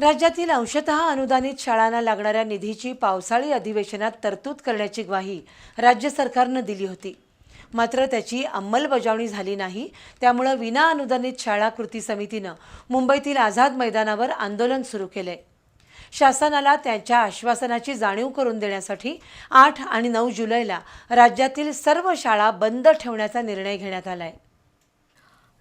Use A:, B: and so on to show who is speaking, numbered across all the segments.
A: राज्यातील अंशतः अनुदानित शाळांना लागणाऱ्या निधीची पावसाळी अधिवेशनात तरतूद करण्याची ग्वाही राज्य सरकारनं दिली होती. मात्र त्याची अंमलबजावणी झाली नाही. त्यामुळं विना अनुदानित शाळा कृती समितीनं मुंबईतील आझाद मैदानावर आंदोलन सुरू केलंय. शासनाला त्यांच्या आश्वासनाची जाणीव करून देण्यासाठी आठ आणि नऊ जुलैला राज्यातील सर्व शाळा बंद ठेवण्याचा निर्णय घेण्यात आला आहे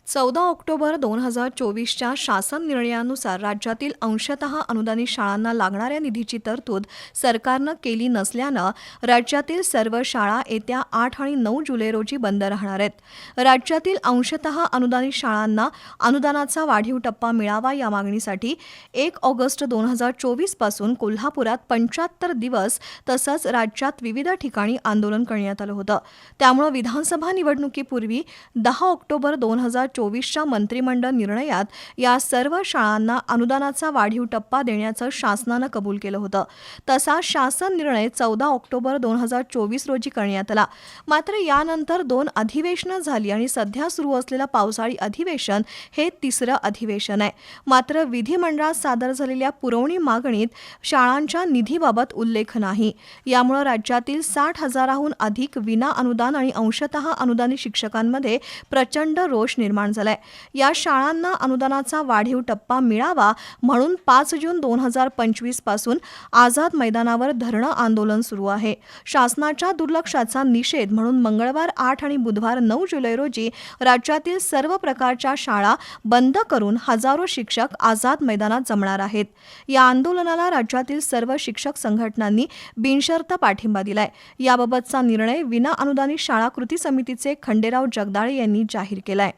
B: चौदा ऑक्टोबर दोन हजार चोवीसच्या शासन निर्णयानुसार राज्यातील अंशतः अनुदानित शाळांना लागणाऱ्या निधीची तरतूद सरकारनं केली नसल्यानं राज्यातील सर्व शाळा येत्या आठ आणि नऊ जुलै रोजी बंद राहणार आहेत. राज्यातील अंशतः अनुदानित शाळांना अनुदानाचा वाढीव टप्पा मिळावा या मागणीसाठी एक ऑगस्ट दोन हजार चोवीसपासून कोल्हापुरात पंच्याहत्तर दिवस तसंच राज्यात विविध ठिकाणी आंदोलन करण्यात आलं होतं. त्यामुळं विधानसभा निवडणुकीपूर्वी दहा ऑक्टोबर दोन हजार चोवीसच्या मंत्रिमंडळ निर्णयात या सर्व शाळांना अनुदानाचा वाढीव टप्पा देण्याचं शासनानं कबूल केलं होतं. तसा शासन निर्णय चौदा ऑक्टोबर दोन हजार चोवीस रोजी करण्यात आला. मात्र यानंतर दोन अधिवेशनं झाली आणि सध्या सुरू असलेलं पावसाळी अधिवेशन हे तिसरं अधिवेशन आहे. मात्र विधिमंडळात सादर झालेल्या पुरवणी मागणीत शाळांच्या निधीबाबत उल्लेख नाही. यामुळं राज्यातील साठ हजाराहून अधिक विना अनुदान आणि अंशतः अनुदानित शिक्षकांमध्ये प्रचंड रोष निर्माण निर्माण झालाय. या शाळांना अनुदानाचा वाढीव टप्पा मिळावा म्हणून पाच जून दोन हजार पंचवीसपासून आझाद मैदानावर धरणं आंदोलन सुरू आहे. शासनाच्या दुर्लक्षाचा निषेध म्हणून मंगळवार आठ आणि बुधवार नऊ जुलै रोजी राज्यातील सर्व प्रकारच्या शाळा बंद करून हजारो शिक्षक आझाद मैदानात जमणार आहेत. या आंदोलनाला राज्यातील सर्व शिक्षक संघटनांनी बिनशर्त पाठिंबा दिलाय. याबाबतचा निर्णय विना अनुदानित शाळा कृती समितीचे खंडेराव जगदाळे यांनी जाहीर केलाय.